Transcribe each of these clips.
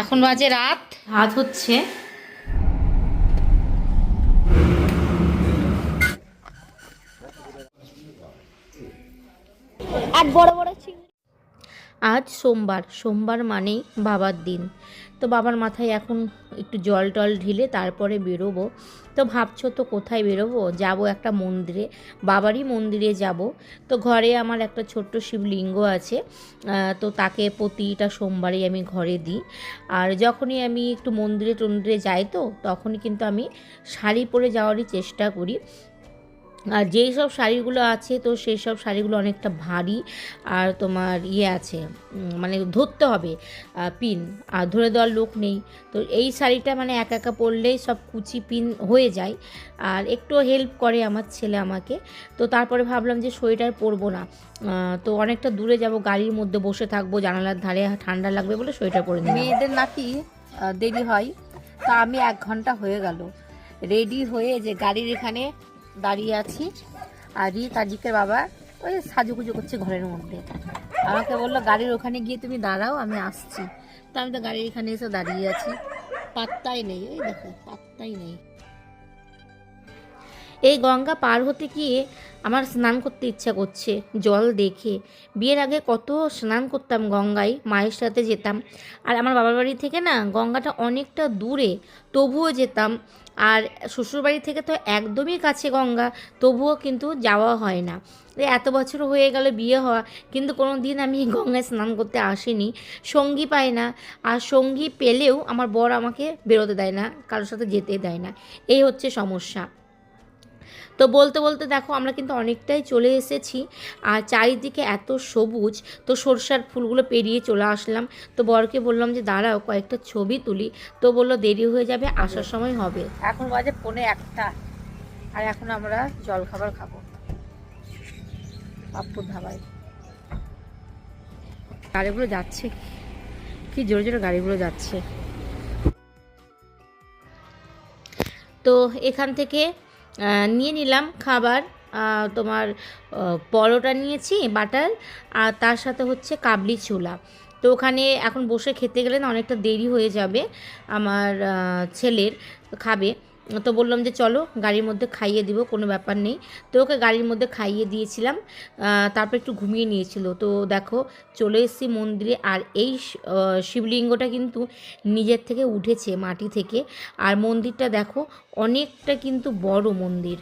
এখন বাজে রাত। হাত হচ্ছে। এক বড় আজ সোমবার সোমবার মানেই বাবার দিন। তো বাবার মাথায় এখন একটু জল টল ঢিলে তারপরে বেরোবো। তো ভাবছ তো কোথায় বেরোবো? যাব একটা মন্দিরে, বাবারই মন্দিরে যাব। তো ঘরে আমার একটা ছোট্ট শিবলিঙ্গ আছে তো তাকে প্রতিটা সোমবারই আমি ঘরে দিই। আর যখনই আমি একটু মন্দিরে টন্দিরে যাই তো, তখনই কিন্তু আমি শাড়ি পরে যাওয়ারই চেষ্টা করি। আর যেই সব শাড়িগুলো আছে, তো সেই সব শাড়িগুলো অনেকটা ভারী আর তোমার ইয়ে আছে মানে ধরতে হবে পিন। আর ধরে দেওয়ার লোক নেই। তো এই শাড়িটা মানে একা একা পরলেই সব কুচি পিন হয়ে যায়। আর একটু হেল্প করে আমার ছেলে আমাকে। তো তারপরে ভাবলাম যে সোয়েটার পরবো না। তো অনেকটা দূরে যাব, গাড়ির মধ্যে বসে থাকব, জানালার ধারে ঠান্ডা লাগবে বলে সোয়েটার পরে নিই মেয়েদের নাকি দেরি হয়। তা আমি এক ঘণ্টা হয়ে গেল। রেডি হয়ে যে গাড়ির এখানে দাঁড়িয়ে আছি। আর রি তাজিকের বাবা ওই সাজুগুজু করছে ঘরের মধ্যে। আমাকে বলল, গাড়ির ওখানে গিয়ে তুমি দাঁড়াও, আমি আসছি। তো আমি তো গাড়ির এখানে এসে দাঁড়িয়ে আছি। পাত্তাই নেই ওই দেখো, পাত্তাই নেই। এই গঙ্গা পার হতে গিয়ে আমার স্নান করতে ইচ্ছা করছে, জল দেখে। বিয়ের আগে কত স্নান করতাম গঙ্গায়, মায়ের সাথে যেতাম। আর আমার বাবার বাড়ি থেকে না গঙ্গাটা অনেকটা দূরে, তবুও যেতাম। আর শ্বশুরবাড়ি থেকে তো একদমই কাছে গঙ্গা, তবুও কিন্তু যাওয়া হয় না। এত বছর হয়ে গেল বিয়ে হওয়া, কিন্তু কোনো দিন আমি গঙ্গায় স্নান করতে আসিনি। সঙ্গী পাই না, আর সঙ্গী পেলেও আমার বর আমাকে বেরোতে দেয় না, কারোর সাথে যেতে দেয় না। এই হচ্ছে সমস্যা। তো বলতে বলতে দেখো আমরা কিন্তু অনেকটাই চলে এসেছি। আর চারিদিকে এত সবুজ তো সরষার ফুলগুলো পেরিয়ে চলে আসলাম। তো বরকে বললাম যে দাঁড়াও কয়েকটা ছবি তুলি। তো বলল দেরি হয়ে যাবে আসার সময় হবে। এখন বাজে পৌনে একটা। আর এখন আমরা জল খাবার খাব। পাপ্পুর ধাবায়। গাড়িগুলো যাচ্ছে কি জোরে জোরে গাড়িগুলো যাচ্ছে। তো এখান থেকে নিয়ে নিলাম খাবার তোমার পরোটা নিয়েছি, বাটার, আর তার সাথে হচ্ছে কাবলি ছোলা। তো ওখানে এখন বসে খেতে গেলে না অনেকটা দেরি হয়ে যাবে আমার ছেলের খাবে। তো বললাম যে চলো গাড়ির মধ্যে খাইয়ে দিব, কোনো ব্যাপার নেই। তো ওকে গাড়ির মধ্যে খাইয়ে দিয়েছিলাম তারপর একটু ঘুমিয়ে নিয়েছিল। তো দেখো চলে এসেছি মন্দিরে আর এই শিবলিঙ্গটা কিন্তু নিজের থেকে উঠেছে মাটি থেকে। আর মন্দিরটা দেখো অনেকটা কিন্তু বড় মন্দির।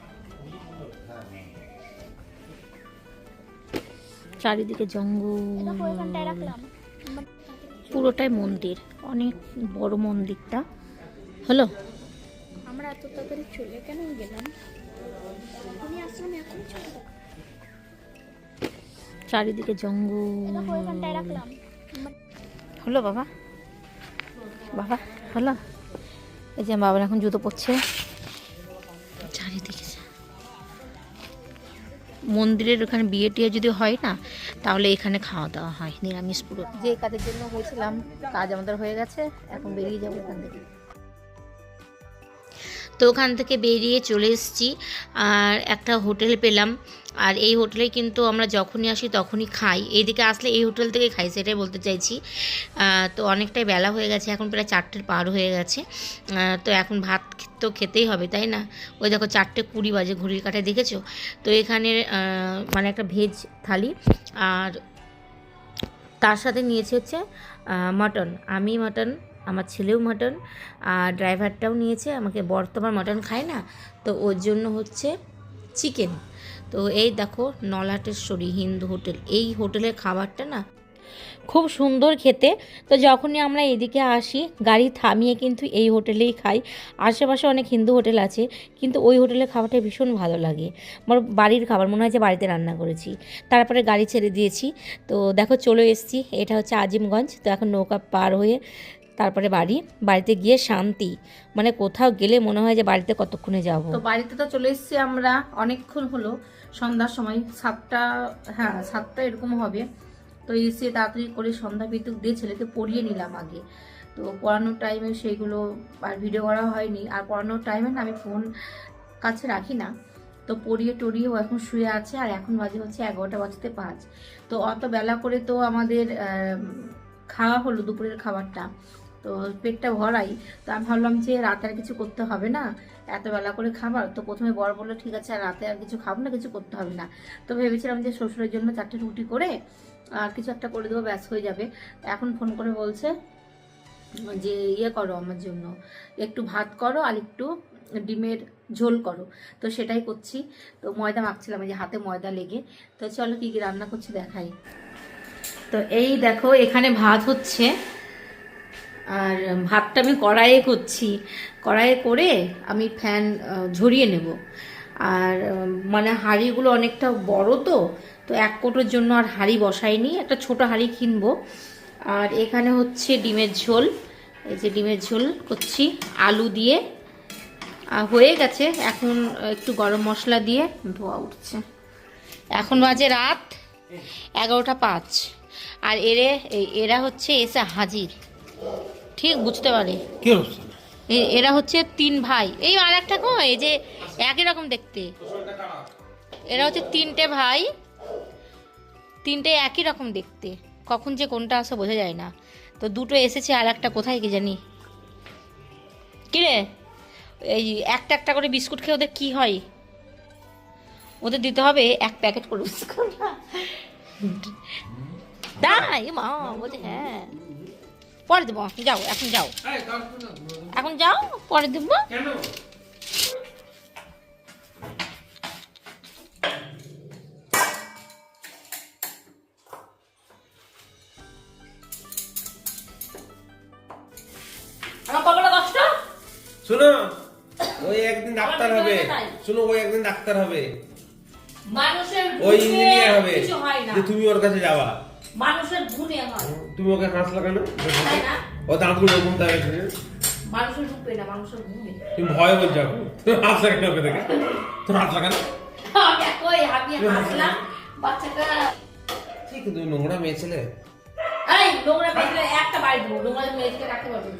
চারিদিকে জঙ্গল। পুরোটাই মন্দির, অনেক বড় মন্দিরটা। হলো? আমরা এত তাড়াতাড়ি চলে কেন গেলাম? তুমি আসলাম এখন চলে। চারিদিকে জঙ্গল। হলো বাবা। বাবা হলো। এই যে বাবার এখন জুতো পরছে। চারিদিকে মন্দিরের ওখানে বিয়ে টিয়ে যদি হয় না তাহলে এখানে খাওয়া দাওয়া হয়। নিরামিষ পুরো। যে কাজের জন্য হয়েছিলাম কাজ আমাদের হয়ে গেছে। এখন বেরিয়ে যাব এখান থেকে। তো ওখান থেকে বেরিয়ে চলে এসেছি আর একটা হোটেল পেলাম। আর এই হোটেলে কিন্তু আমরা যখনই আসি তখনই খাই। এইদিকে আসলে এই হোটেল থেকে খাই সেটাই বলতে চাইছি। তো অনেকটাই বেলা হয়ে গেছে, এখন প্রায় চারটের পার হয়ে গেছে। তো এখন ভাত তো খেতেই হবে, তাই না? ওই দেখো চারটে কুড়ি বাজে, ঘড়ির কাঁটায় দেখেছ? তো এখানে মানে একটা ভেজ থালি আর তার সাথে নিয়েছে হচ্ছে মাটন। আমি মাটন আমার ছেলেও মাটন, আর ড্রাইভারটাও নিয়েছে, আমাকে বর্তমান মাটন খায় না, তো ওর জন্য হচ্ছে চিকেন। তো এই দেখো নলাটেশ্বরী হিন্দু হোটেল, এই হোটেলের খাবারটা না খুব সুন্দর খেতে। তো যখনই আমরা এদিকে আসি, গাড়ি থামিয়ে কিন্তু এই হোটেলেই খাই। আশেপাশে অনেক হিন্দু হোটেল আছে, কিন্তু ওই হোটেলের খাবারটা ভীষণ ভালো লাগে। আমার বাড়ির খাবার, মনে হয় যে বাড়িতে রান্না করেছি। তারপরে গাড়ি ছেড়ে দিয়েছি। তো দেখো চলে এসেছি, এটা হচ্ছে আজিমগঞ্জ। তো এখন নৌকা পার হয়ে তারপরে বাড়ি, বাড়িতে গিয়ে শান্তি। মানে কোথাও গেলে মনে হয় যে বাড়িতে কতক্ষণে যাব। তো বাড়িতে তো চলে এসেছি আমরা অনেকক্ষণ হলো, সন্ধ্যার সময়। সাতটা হ্যাঁ সাতটা এরকম হবে। তো এসে তাড়াতাড়ি করে সন্ধ্যা বিদ্যুৎ দিয়ে ছেলেকে পড়িয়ে নিলাম আগে। তো পড়ানোর টাইমে সেইগুলো আর ভিডিও করা হয়নি। আর পড়ানোর টাইমে না আমি ফোন কাছে রাখি না। তো পড়িয়ে টরিয়ে ও এখন শুয়ে আছে, আর এখন বাজে হচ্ছে এগারোটা বাজতে পাঁচ। তো অত বেলা করে তো আমাদের খাওয়া হলো দুপুরের খাবারটা। তো পেটটা ভরাই। তো আমি ভাবলাম যে রাতে আর কিছু করতে হবে না। এত বেলা করে খাবার। তো প্রথমে বর বলল, ঠিক আছে, আর রাতে আর কিছু খাব না, কিছু করতে হবে না। তো ভেবেছিলাম যে শ্বশুরের জন্য চারটে রুটি করে আর কিছু একটা করে দেবো, ব্যাস হয়ে যাবে। এখন ফোন করে বলছে যে ইয়ে করো আমার জন্য। একটু ভাত করো আর একটু ডিমের ঝোল করো। তো সেটাই করছি। তো ময়দা মাখছিলাম যে হাতে ময়দা লেগে। তো চলো কি কি রান্না করছি দেখাই। তো এই দেখো, এখানে ভাত হচ্ছে। আর ভাতটা আমি কড়াইয়ে করছি। কড়াইয়ে করে আমি ফ্যান ঝরিয়ে নেব। আর মানে হাঁড়িগুলো অনেকটা বড় তো তো এক কোটোর জন্য আর হাঁড়ি বসাইনি। একটা ছোট হাঁড়ি কিনবো। আর এখানে হচ্ছে ডিমের ঝোল। এই যে ডিমের ঝোল করছি আলু দিয়ে। হয়ে গেছে। এখন একটু গরম মশলা দিয়ে ধোয়া উঠছে। এখন বাজে রাত এগারোটা পাঁচ। আর এরে এরা হচ্ছে এসে হাজির। ঠিক বুঝতে পারে। কি এরা হচ্ছে তিন ভাই। এই আর একটা কো এই যে একই রকম দেখতে। এরা হচ্ছে তিনটে ভাই তিনটে একই রকম দেখতে। কখন যে কোনটা আসে বোঝা যায় না। তো দুটো এসেছে আর একটা কোথায় কি জানি। কিরে এই একটা একটা করে বিস্কুট খেয়ে ওদের কি হয়? ওদের দিতে হবে এক প্যাকেট করে বিস্কুট। তাই মা বলছে হ্যাঁ। পরে দেবো যাও এখন যাও। এখন যাও পরে দেবো। শোনো ওই একদিন ডাক্তার হবে। শোনো ওই একদিন ডাক্তার হবে। মানুষের ওই ইঞ্জিনিয়ার হবে তুমি ওর কাছে যাবা। মানুষের গুণে হয় তুমি ওকে হাসলা কেন না। ও দাঁতগুলো এরকম আছে। মানুষের রূপে না মানুষের গুণে তুমি ভয় বলছো এখন। তুমি হাসলা কেন ওকে দেখে। তুমি হাসলা কেন এই আমি হাসলাম বাচ্চাটা ঠিক তুমি নোংরা মেয়ে ছেলে? এই নোংরা পেছনে একটা বাড়ি দেবো। নোংরা মেয়েকে রাখতে পারবে।